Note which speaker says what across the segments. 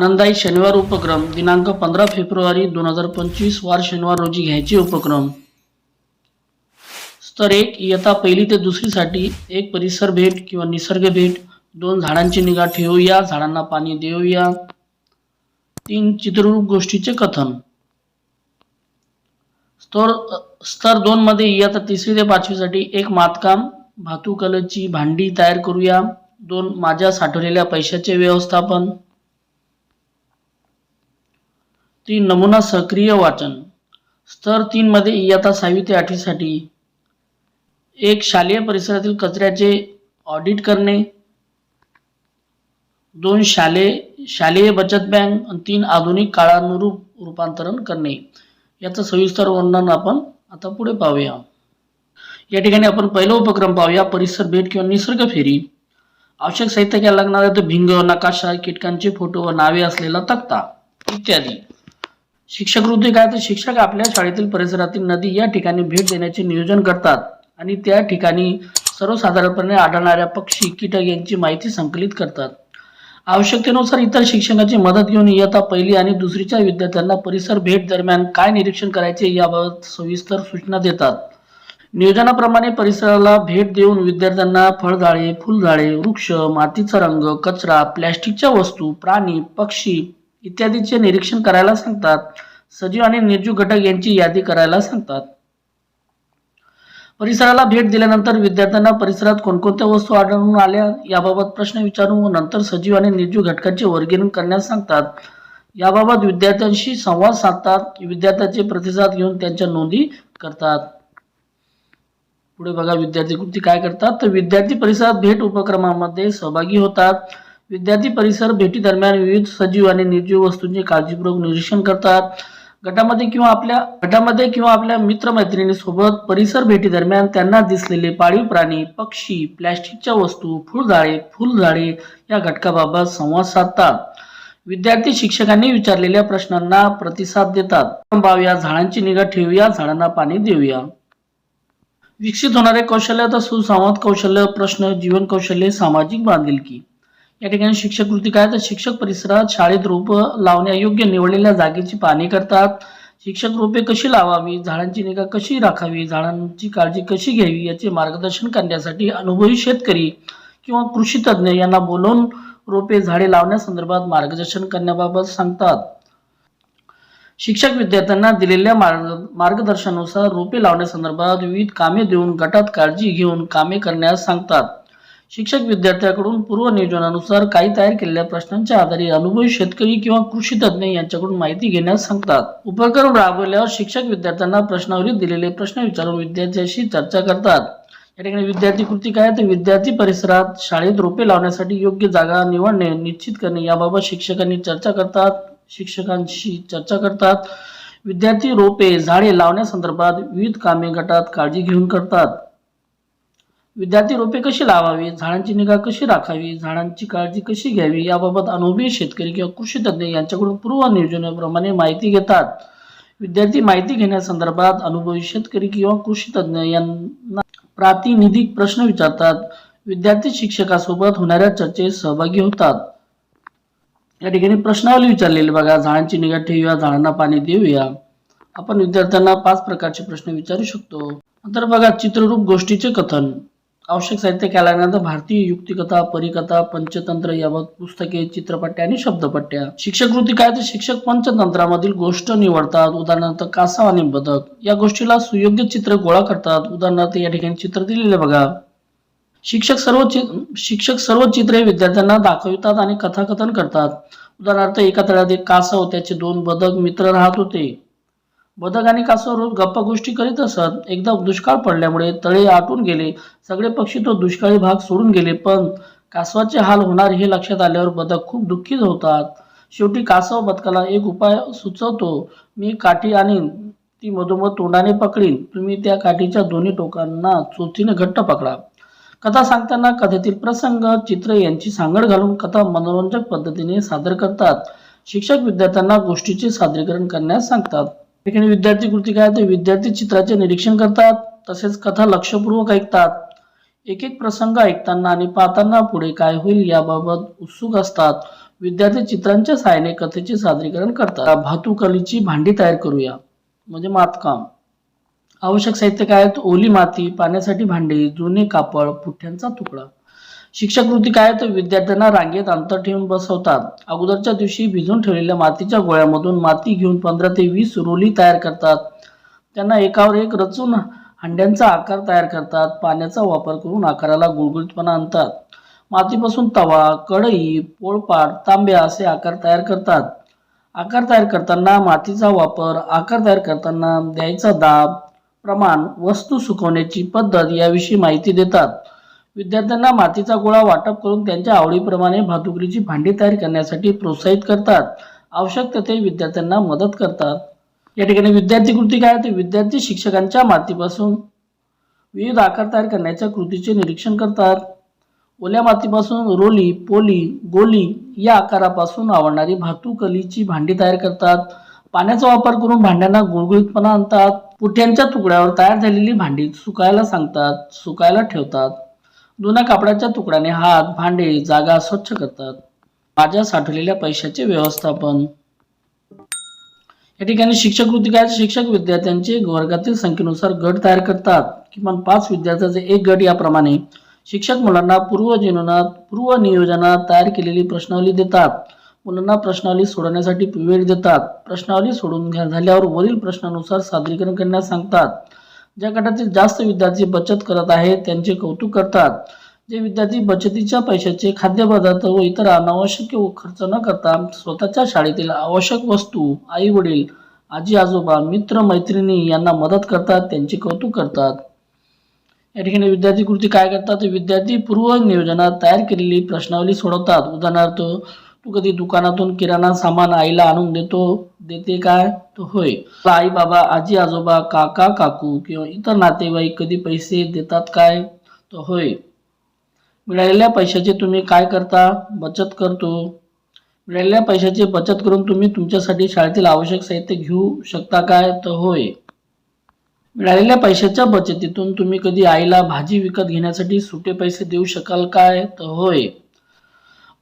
Speaker 1: आनंदाई शनिवार उपक्रम दिनांक पंधरा फेब्रुवारी दोन हजार पंचवीस वार शनिवार रोजी घ्यायचे उपक्रम. स्तर एक इयत्ता पहिली ते दुसरीसाठी एक परिसर भेट किंवा निसर्ग भेट दोन झाडांची निगा ठेवूया झाडांना पाणी देऊया. तीन चित्ररूप गोष्टीचे कथन. स्तर स्तर दोन मध्ये इयत्ता तिसरी ते पाचवीसाठी एक मातकाम भातुकलेची भांडी तयार करूया. दोन माझ्या साठवलेल्या पैशाचे व्यवस्थापन. तीन नमुना सक्रिय वाचन. स्तर तीनमध्ये इयत्ता सहावी ते आठवीसाठी. एक शालेय परिसरातील कचऱ्याचे ऑडिट करणे. दोन शालेय शालेय बचत बँक आणि तीन आधुनिक काळानुरूप रूपांतरण करणे. याचं सविस्तर वर्णन आपण आता पुढे पाहूया. या ठिकाणी आपण पहिला उपक्रम पाहूया परिसर भेट किंवा निसर्ग फेरी. आवश्यक साहित्य घ्यायला लागणार आहे तर भिंग नकाशा कीटकांचे फोटो व नावे असलेला तक्ता इत्यादी. शिक्षक वृत्ती काय तर शिक्षक आपल्या शाळेतील परिसरातील नदी या ठिकाणी भेट देण्याचे नियोजन करतात. आणि त्या ठिकाणी सर्वसाधारणपणे आढळणाऱ्या पक्षी कीटक यांची माहिती संकलित करतात. आवश्यकतेनुसार इतर शिक्षकांची मदत घेऊन इयत्ता पहिली आणि दुसरीच्या विद्यार्थ्यांना परिसर भेट दरम्यान काय निरीक्षण करायचे याबाबत सविस्तर सूचना देतात. नियोजनाप्रमाणे परिसराला भेट देऊन विद्यार्थ्यांना फळझाडे फुलझाडे वृक्ष मातीचा रंग कचरा प्लॅस्टिकच्या वस्तू प्राणी पक्षी इत्यादीचे निरीक्षण करायला सांगतात. सजीव आणि निर्जीव घटक यांची यादी करायला सांगतात. परिसराला भेट दिल्यानंतर विद्यार्थ्यांना परिसरात कोणकोणत्या वस्तू आढळून आल्या याबाबत प्रश्न विचारून व नंतर सजीव आणि निर्जीव घटकांचे वर्गीकरण करण्यास सांगतात. याबाबत विद्यार्थ्यांशी संवाद साधतात. विद्यार्थ्यांचे प्रतिसाद घेऊन त्यांच्या नोंदी करतात. पुढे बघा विद्यार्थी कृती काय करतात. तर विद्यार्थी परिसरात भेट उपक्रमामध्ये सहभागी होतात. विद्यार्थी परिसर भेटी दरम्यान विविध सजीव आणि निर्जीव वस्तूंचे काळजीपूर्वक निरीक्षण करतात. गटामध्ये किंवा आपल्या गटामध्ये किंवा आपल्या मित्रमैत्रिणीसोबत परिसर भेटी दरम्यान त्यांना दिसलेले पाळीव प्राणी पक्षी प्लॅस्टिकच्या वस्तू फुलझाडे फुलझाडे या घटकाबाबत संवाद साधतात. विद्यार्थी शिक्षकांनी विचारलेल्या प्रश्नांना प्रतिसाद देतात. या झाडांची निगा ठेवूया झाडांना पाणी देऊया. विकसित होणारे कौशल्य तर सुसंवाद कौशल्य प्रश्न जीवन कौशल्य सामाजिक बांधिलकी. या ठिकाणी शिक्षक कृती काय? तर शिक्षक परिसरात शाळेत रोपं लावण्यायोग्य निवडलेल्या जागेची पाहणी करतात. शिक्षक रोपे कशी लावावी? झाडांची निगा कशी राखावी? झाडांची काळजी कशी घ्यावी? याचे मार्गदर्शन करण्यासाठी अनुभवी शेतकरी किंवा कृषी तज्ज्ञ यांना बोलवून रोपे झाडे लावण्यासंदर्भात मार्गदर्शन करण्याबाबत सांगतात. शिक्षक विद्यार्थ्यांना दिलेल्या मार्ग मार्गदर्शनानुसार रोपे लावण्यासंदर्भात विविध कामे देऊन गटात काळजी घेऊन कामे करण्यास सांगतात. शिक्षक विद्यार्थ्याकडून पूर्व नियोजनानुसार काही तयार केलेल्या प्रश्नांच्या आधारे अनुभवी शेतकरी किंवा कृषी तज्ज्ञ यांच्याकडून माहिती घेण्यास सांगतात. उपक्रम राबवल्यावर शिक्षक विद्यार्थ्यांना प्रश्नावलीत दिलेले प्रश्न विचारून विद्यार्थ्यांशी चर्चा करतात. या ठिकाणी विद्यार्थी कृती काय? तर विद्यार्थी परिसरात शाळेत रोपे लावण्यासाठी योग्य जागा निवडणे निश्चित करणे याबाबत शिक्षकांनी चर्चा करतात. शिक्षकांशी चर्चा करतात. विद्यार्थी रोपे झाडे लावण्यासंदर्भात विविध कामे गटात काळजी घेऊन करतात. विद्यार्थी रोपे कशी लावावी? झाडांची निगा कशी राखावी? झाडांची काळजी कशी घ्यावी? याबाबत अनुभवी शेतकरी किंवा कृषी तज्ज्ञ यांच्याकडून पूर्व नियोजनाप्रमाणे माहिती घेतात. विद्यार्थी माहिती घेण्यासंदर्भात अनुभवी शेतकरी किंवा कृषी तज्ज्ञ यांना प्रातिनिधिक प्रश्न विचारतात. विद्यार्थी शिक्षकासोबत होणाऱ्या चर्चेत सहभागी होतात. या ठिकाणी प्रश्नावली विचारलेली बघा. झाडांची निगा ठेवूया झाडांना पाणी देऊया. आपण विद्यार्थ्यांना पाच प्रकारचे प्रश्न विचारू शकतो. नंतर बघा चित्ररूप गोष्टीचे कथन. आवश्यक साहित्य केल्यानंतर भारतीय युक्तिकथा परिकथा पंचतंत्र याबाबत पुस्तके चित्रपट्या आणि शब्दपट्ट्या. शिक्षक कृती काय तर शिक्षक पंचतंत्रामधील गोष्ट निवडतात उदाहरणार्थ कासा आणि बदक. या गोष्टीला सुयोग्य चित्र गोळा करतात उदाहरणार्थ या ठिकाणी चित्र दिलेले बघा. शिक्षक सर्व चि- शिक्षक सर्व चित्रे विद्यार्थ्यांना दाखवितात आणि कथाकथन करतात. उदाहरणार्थ एका तळ्यात एक कासव त्याचे दोन बदक मित्र राहत होते. बदक आणि कासव रोज गप्पा गोष्टी करीत असत एकदा दुष्काळ पडल्यामुळे तळे आटून गेले सगळे पक्षी तो दुष्काळी भाग सोडून गेले पण कासवाचे हाल होणार हे लक्षात आल्यावर बदक खूप दुःखीत होतात. शेवटी कासव बदकाला एक उपाय सुचवतो मी काठी आणीन ती मधोमध तोंडाने पकडीन तुम्ही त्या काठीच्या दोन्ही टोकांना चोथीने घट्ट पकडा. कथा सांगताना कथेतील प्रसंग चित्र यांची सांगड घालून कथा मनोरंजक पद्धतीने सादर करतात. शिक्षक विद्यार्थ्यांना गोष्टीचे सादरीकरण करण्यास सांगतात. ठिकाणी विद्यार्थी कृती काय ते विद्यार्थी चित्राचे निरीक्षण करतात तसेच कथा लक्षपूर्वक ऐकतात. एक एक प्रसंग ऐकताना आणि पाहताना पुढे काय होईल याबाबत उत्सुक असतात. विद्यार्थी चित्रांच्या सहाय्याने कथेचे सादरीकरण करतात. भातुकलीची भांडी तयार करूया. म्हणजे मातकाम. आवश्यक साहित्य काय आहेत? ओली माती पाण्यासाठी भांडी जुने कापड पुठ्यांचा तुकडा. शिक्षक कृती काय तर विद्यार्थ्यांना रांगेत अंतर ठेवून बसवतात. अगोदरच्या दिवशी भिजून ठेवलेल्या मातीच्या गोळ्यामधून माती घेऊन पंधरा ते वीस रोली तयार करतात. त्यांना एकावर एक रचून हंड्यांचा आकार तयार करतात. पाण्याचा वापर करून आकाराला गुळगुळीतपणा आणतात. मातीपासून तवा कढई पोळपाट तांब्या असे आकार तयार करतात. आकार तयार करताना मातीचा वापर आकार तयार करताना द्यायचा दाब प्रमाण वस्तू सुकवण्याची पद्धत याविषयी माहिती देतात. विद्यार्थ्यांना मातीचा गोळा वाटप करून त्यांच्या आवडीप्रमाणे भातुकलीची भांडी तयार करण्यासाठी प्रोत्साहित करतात. आवश्यक तेथे विद्यार्थ्यांना मदत करतात. या ठिकाणी विद्यार्थी कृती काय? ते विद्यार्थी शिक्षकांच्या मातीपासून विविध आकार तयार करण्याच्या कृतीचे निरीक्षण करतात. ओल्या मातीपासून रोली पोली गोली या आकारापासून आवडणारी भातुकलीची भांडी तयार करतात. पाण्याचा वापर करून भांड्यांना गुळगुळीतपणा आणतात. पुठ्यांच्या तुकड्यावर तयार झालेली भांडी सुकायला सांगतात सुकायला ठेवतात. जुना कापडाच्या तुकड्याने हात भांडे जागा स्वच्छ करतात. माझ्या साठवलेल्या पैशाचे व्यवस्थापन. या ठिकाणी शिक्षक कृती शिक्षक विद्यार्थ्यांचे वर्गातील संख्येनुसार गट तयार करतात. किमान पाच विद्यार्थ्यांचे एक गट याप्रमाणे शिक्षक मुलांना पूर्व जीवनात पूर्व नियोजनात तयार केलेली प्रश्नावली देतात. मुलांना प्रश्नावली सोडवण्यासाठी वेळ देतात. प्रश्नावली सोडून घ्या- झाल्यावर वरील प्रश्नानुसार सादरीकरण करण्यास सांगतात. ज्या गटातील जास्त विद्यार्थी बचत करत आहेत त्यांचे कौतुक करतात. जे विद्यार्थी बचतीच्या पैशाचे खाद्यपदार्थ व इतर अनावश्यक खर्च न करता स्वतःच्या शाळेतील आवश्यक वस्तू आई वडील आजी आजोबा मित्र मैत्रिणी यांना मदत करतात त्यांचे कौतुक करतात. या ठिकाणी विद्यार्थी कृती काय करतात? विद्यार्थी पूर्व नियोजनात तयार केलेली प्रश्नावली सोडवतात. उदाहरणार्थ तू कधी दुकानातून किराणा सामान आईला आणून देतो देते काय? तर होय. आई बाबा आजी आजोबा काका काकू किंवा इतर नातेवाईक कधी पैसे देतात काय? तर होय. मिळालेल्या पैशाचे तुम्ही काय करता? बचत करतो. मिळालेल्या पैशाची बचत करून तुम्ही तुमच्यासाठी शाळेतील आवश्यक साहित्य घेऊ शकता काय? तर होय. मिळालेल्या पैशाच्या बचतीतून तुम्ही कधी आईला भाजी विकत घेण्यासाठी सुटे पैसे देऊ शकाल काय? तर होय.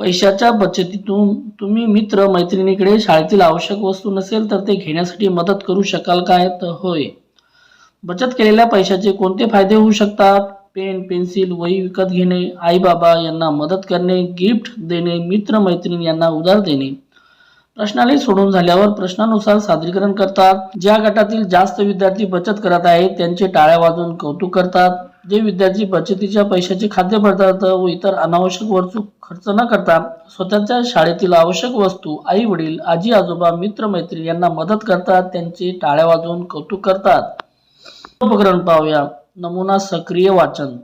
Speaker 1: पैशाच्या बचतीतून तुम्ही मित्र मैत्रिणीकडे शाळेतील आवश्यक वस्तू नसेल तर ते घेण्यासाठी मदत करू शकाल काय? तर होय. बचत केलेल्या पैशाचे कोणते फायदे होऊ शकतात? पेन पेन्सिल वही विकत घेणे आई बाबा यांना मदत करणे गिफ्ट देणे मित्र मैत्रिणी यांना उधार देणे. प्रश्नावली सोडून झाल्यावर प्रश्नानुसार सादरीकरण करतात. ज्या गटातील जास्त विद्यार्थी बचत करत आहेत त्यांचे टाळ्या वाजवून कौतुक करतात. जे विद्यार्थी बचतीच्या पैशाचे खाद्यपदार्थ व इतर अनावश्यक वस्तू खर्च न करता स्वतःच्या शाळेतील आवश्यक वस्तू आई वडील आजी आजोबा मित्र मैत्री यांना मदत करतात त्यांचे टाळ्या वाजवून कौतुक करतात. उपकरण पाहूया. नमुना सक्रिय वाचन.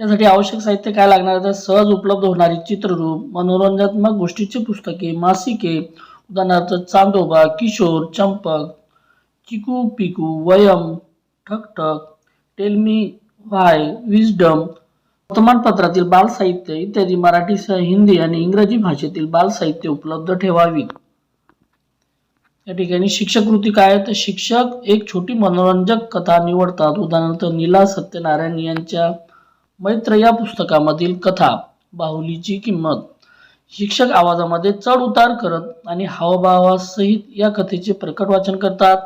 Speaker 1: यासाठी आवश्यक साहित्य काय लागणार तर सहज उपलब्ध होणारी चित्ररूप मनोरंजनात्मक गोष्टीची पुस्तके मासिके उदाहरणार्थ Chandoba Kishore Champak Chiku Piku Vayam Thakthak tell me why wisdom वर्तमानपत्रातील बालसाहित्य इत्यादी मराठीसह हिंदी आणि इंग्रजी भाषेतील बालसाहित्य उपलब्ध ठेवावी. या ठिकाणी शिक्षक कृती काय तर शिक्षक एक छोटी मनोरंजक कथा निवडतात. उदाहरणार्थ नीला सत्यनारायण यांच्या मैत्र या पुस्तकामधील कथा बाहुलीची किंमत. शिक्षक आवाजामध्ये चढ उतार करत आणि हावभावासहित या कथेचे प्रकट वाचन करतात.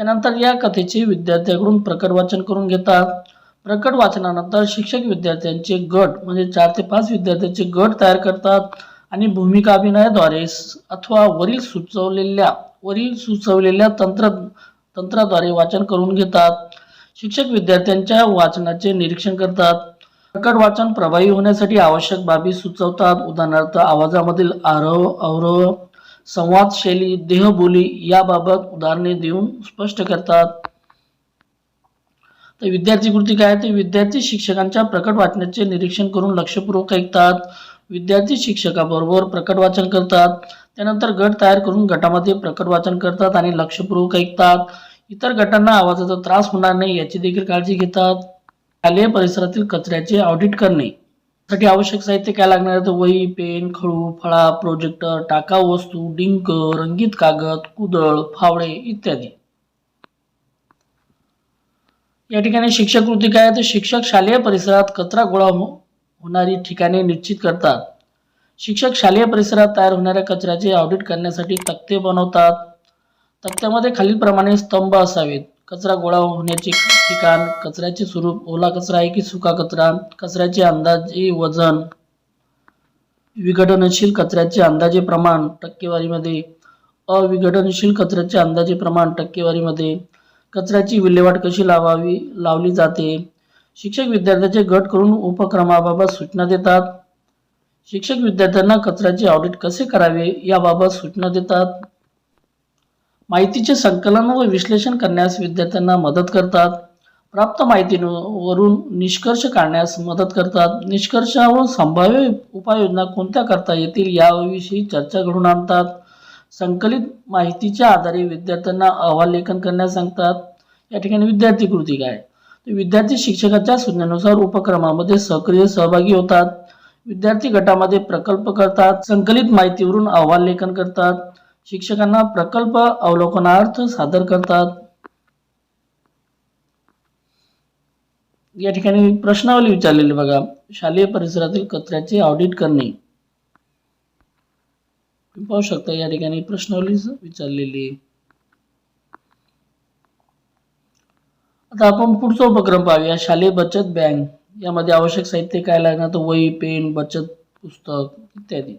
Speaker 1: त्यानंतर या कथेचे विद्यार्थ्याकडून प्रकट वाचन करून घेतात. प्रकट वाचनानंतर शिक्षक विद्यार्थ्यांचे गट म्हणजे चार ते पाच विद्यार्थ्यांचे गट तयार करतात आणि भूमिका अभिनयाद्वारे अथवा वरील सुचवलेल्या वरील सुचवलेल्या तंत्र तंत्राद्वारे वाचन करून घेतात. शिक्षक विद्यार्थ्यांच्या वाचनाचे निरीक्षण करतात. प्रकट वाचन प्रभावी होण्यासाठी आवश्यक बाबी सुचवतात. उदाहरणार्थ आवाजामधील आरोह अवरोह संवाद शैली देहबोली याबाबत उदाहरणे देऊन स्पष्ट करतात. तर विद्यार्थी कृती काय? आहे? ते विद्यार्थी शिक्षकांच्या प्रकट वाचनाचे निरीक्षण करून लक्षपूर्वक ऐकतात. विद्यार्थी शिक्षकाबरोबर प्रकट वाचन करतात. त्यानंतर गट तयार करून गटामध्ये प्रकट वाचन करतात आणि लक्षपूर्वक ऐकतात. इतर गटांना आवाजाचा त्रास होणार नाही याची देखील काळजी घेतात. शालेय परिसरातील कचऱ्याचे ऑडिट करणे. साठी आवश्यक साहित्य काय लागणार आहे तर वही पेन खळू फळा प्रोजेक्टर टाकाऊ वस्तू डिंक रंगीत कागद कुदळ फावडे इत्यादी. या ठिकाणी शिक्षक कृती काय तर शिक्षक शालेय परिसरात कचरा गोळा हो- होणारी ठिकाणे निश्चित करतात. शिक्षक शालेय परिसरात तयार होणाऱ्या कचऱ्याचे ऑडिट करण्यासाठी तक्ते बनवतात. तक्त्यामध्ये खालीलप्रमाणे स्तंभ असावेत. कचरा गोळा होण्याचे ठिकाण कचऱ्याचे स्वरूप ओला कचरा आहे की सुका कचरा कचऱ्याचे अंदाजे वजन विघटनशील कचऱ्याचे अंदाजे प्रमाण टक्केवारीमध्ये अविघटनशील कचऱ्याचे अंदाजे प्रमाण टक्केवारीमध्ये कचऱ्याची विल्हेवाट कशी लावावी लावली जाते? शिक्षक विद्यार्थ्यांचे गट करून उपक्रमाबाबत सूचना देतात. शिक्षक विद्यार्थ्यांना कचऱ्याचे ऑडिट कसे करावे याबाबत सूचना देतात. माहितीचे संकलन व विश्लेषण करण्यास विद्यार्थ्यांना मदत करतात. प्राप्त माहितीवरून निष्कर्ष काढण्यास मदत करतात. निष्कर्ष व संभाव्य उपाययोजना कोणत्या करता येतील याविषयी चर्चा घडून आणतात. संकलित माहितीच्या आधारे विद्यार्थ्यांना अहवाल लेखन करण्यास सांगतात. या ठिकाणी विद्यार्थी कृती काय? विद्यार्थी शिक्षकाच्या सूचनेनुसार उपक्रमामध्ये सक्रिय सहभागी होतात. विद्यार्थी गटामध्ये प्रकल्प करतात. संकलित माहितीवरून अहवाल लेखन करतात. शिक्षकांना प्रकल्प अवलोकनार्थ सादर करतात. या ठिकाणी प्रश्नावली विचारलेली बघा. शालेय परिसरातील कचऱ्याचे ऑडिट करणे. पाहू शकता या ठिकाणी प्रश्नावली विचारलेली. आता आपण पुढचा उपक्रम पाहूया. शालेय बचत बँक. यामध्ये आवश्यक साहित्य काय लागणार? तर वही पेन बचत पुस्तक इत्यादी.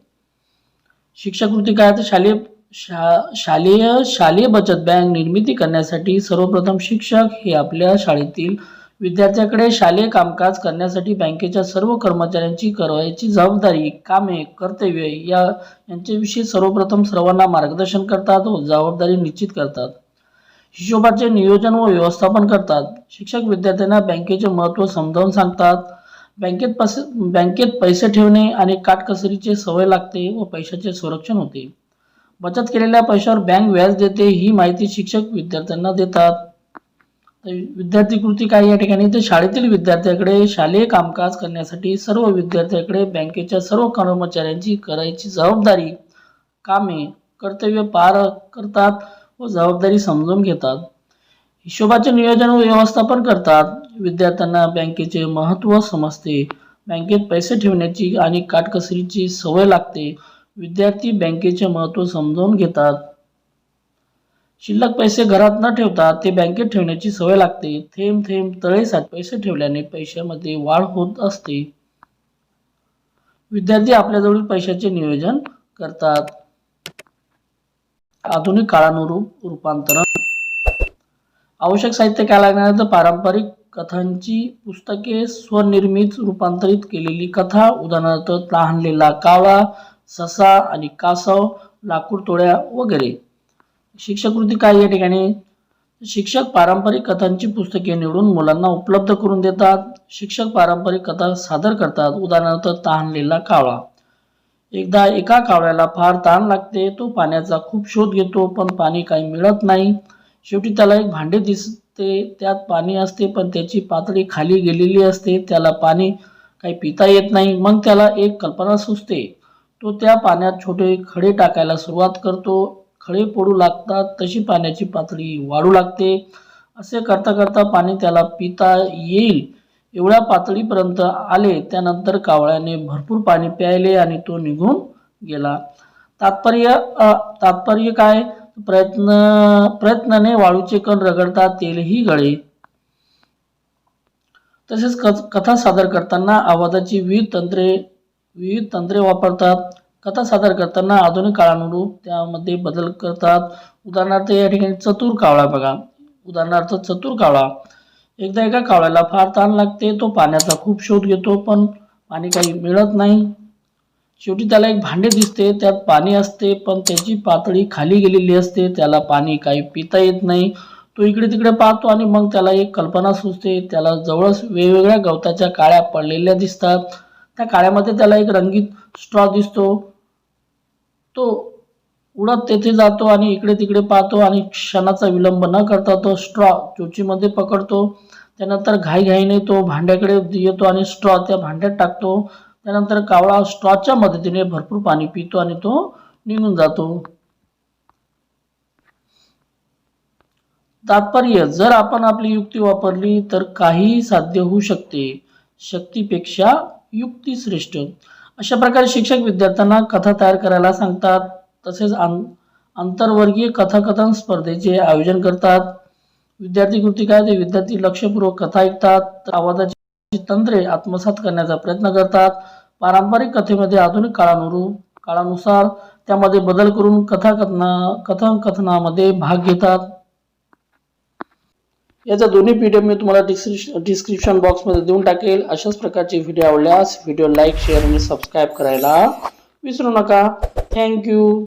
Speaker 1: शिक्षाकृती काय? तर शालेय शा शालेय शालेय बचत बँक निर्मिती करण्यासाठी सर्वप्रथम शिक्षक हे आपल्या शाळेतील विद्यार्थ्याकडे शालेय कामकाज करण्यासाठी बँकेच्या सर्व कर्मचाऱ्यांची करवायची जबाबदारी कामे कर्तव्य या यांच्याविषयी सर्वप्रथम सर्वांना मार्गदर्शन करतात व जबाबदारी निश्चित करतात. हिशोबाचे नियोजन व व्यवस्थापन करतात. शिक्षक विद्यार्थ्यांना बँकेचे महत्त्व समजावून सांगतात. बँकेत पैसे बँकेत पैसे ठेवणे आणि काटकसरीचे सवय लागते व पैशाचे संरक्षण होते. बचत केलेल्या पैशावर बँक व्याज देते ही माहिती शिक्षक विद्यार्थ्यांना देतात. विद्यार्थी कृती काय या ठिकाणी? तर शाळेतील विद्यार्थ्याकडे शालेय कामकाज करण्यासाठी सर्व विद्यार्थ्याकडे बँकेच्या सर्व कर्मचाऱ्यांची करायची जबाबदारी. कामे कर्तव्य पार करतात व जबाबदारी समजून घेतात. हिशोबाचे नियोजन व व्यवस्थापन करतात. विद्यार्थ्यांना बँकेचे महत्त्व समजते. बँकेत पैसे ठेवण्याची आणि काटकसरीची सवय लागते. विद्यार्थी बँकेचे महत्त्व समजावून घेतात. शिल्लक पैसे घरात न ठेवता ते बँकेत ठेवण्याची सवय लागते. थेंब थेंब तळेसात पैसे ठेवल्याने पैशामध्ये वाढ होत असते. विद्यार्थी आपल्याजवळील पैशाचे नियोजन करतात. आधुनिक काळानुरूप रूपांतरण. आवश्यक साहित्य काय लागणार तर पारंपरिक कथांची पुस्तके स्वनिर्मित रूपांतरित केलेली कथा उदाहरणार्थ लहानलेला कावळा ससा आणि कासव लाकूड तोड्या वगैरे शिक्षकृती काय या ठिकाणी? शिक्षक पारंपरिक कथांची पुस्तके निवडून मुलांना उपलब्ध करून देतात. शिक्षक पारंपरिक कथा सादर करतात. उदाहरणार्थ तहानलेला कावळा. एकदा एका कावळ्याला फार ताण लागते. तो पाण्याचा खूप शोध घेतो पण पाणी काही मिळत नाही. शेवटी त्याला एक भांडे दिसते. त्यात पाणी असते पण त्याची पातळी खाली गेलेली असते. त्याला पाणी काही पिता येत नाही. मग त्याला एक कल्पना सुचते. तो त्या पाण्यात छोटे खडे टाकायला सुरुवात करतो. खडे पडू लागतात तशी पाण्याची पातळी वाढू लागते. असे करता करता पाणी त्याला पिता येईल. एवढ्या पातळीपर्यंत आले त्यानंतर कावळ्याने भरपूर पाणी प्यायले आणि तो निघून गेला. तात्पर्य तात्पर्य काय? प्रयत्न प्रयत्नाने वाळूचे कण रगडतात तेलही गळे. तसेच कथ- कथा सादर करताना आवाजाची विविध तंत्रे विविध तंत्रे वापरतात कथा सादर करताना आधुनिक काळानुरूप त्यामध्ये बदल करतात. उदाहरणार्थ या ठिकाणी चतुर कावळा बघा. उदाहरणार्थ चतुर कावळा. एकदा एका कावळ्याला फार ताण लागते तो पाण्याचा खूप शोध घेतो पण पाणी काही मिळत नाही. शेवटी त्याला एक भांडे दिसते त्यात पाणी असते पण त्याची पातळी खाली गेलेली असते त्याला पाणी काही पिता येत नाही. तो इकडे तिकडे पाहतो आणि मग त्याला एक कल्पना सुचते त्याला जवळच वेगवेगळ्या गवताच्या काळ्या पडलेल्या दिसतात. त्या काळ्यामध्ये त्याला एक रंगीत स्ट्रॉ दिसतो. तो उडत तेथे जातो आणि इकडे तिकडे पाहतो आणि क्षणाचा विलंब न करता तो स्ट्रॉ चोचीमध्ये पकडतो. त्यानंतर घाईघाईने तो भांड्याकडे येतो आणि स्ट्रॉ त्या भांड्यात टाकतो. त्यानंतर कावळा स्ट्रॉच्या मदतीने भरपूर पाणी पितो आणि तो निघून जातो. तात्पर्य जर आपण आपली युक्ती वापरली तर काहीही साध्य होऊ शकते. शक्तीपेक्षा युक्ती श्रेष्ठ अशा प्रकारे शिक्षक विद्यार्थ्यांना कथा तयार करायला सांगतात. तसेच आं आंतरवर्गीय कथाकथन स्पर्धेचे आयोजन करतात. विद्यार्थी कृती काय ते विद्यार्थी लक्षपूर्वक कथा ऐकतात. आवाजाची तंत्रे आत्मसात करण्याचा प्रयत्न करतात. पारंपरिक कथेमध्ये आधुनिक काळानुरूप काळानुसार त्यामध्ये बदल करून कथाकथना कथाकथनामध्ये भाग घेतात. याचा दोन्ही पी डी एफ मी तुम्हाला डिस्क्रिप्शन डिस्क्रिप्शन बॉक्समध्ये देऊन टाकेल. अशाच प्रकारचे व्हिडिओ आवडल्यास व्हिडिओ लाईक शेअर आणि सबस्क्राईब करायला विसरू नका. थँक्यू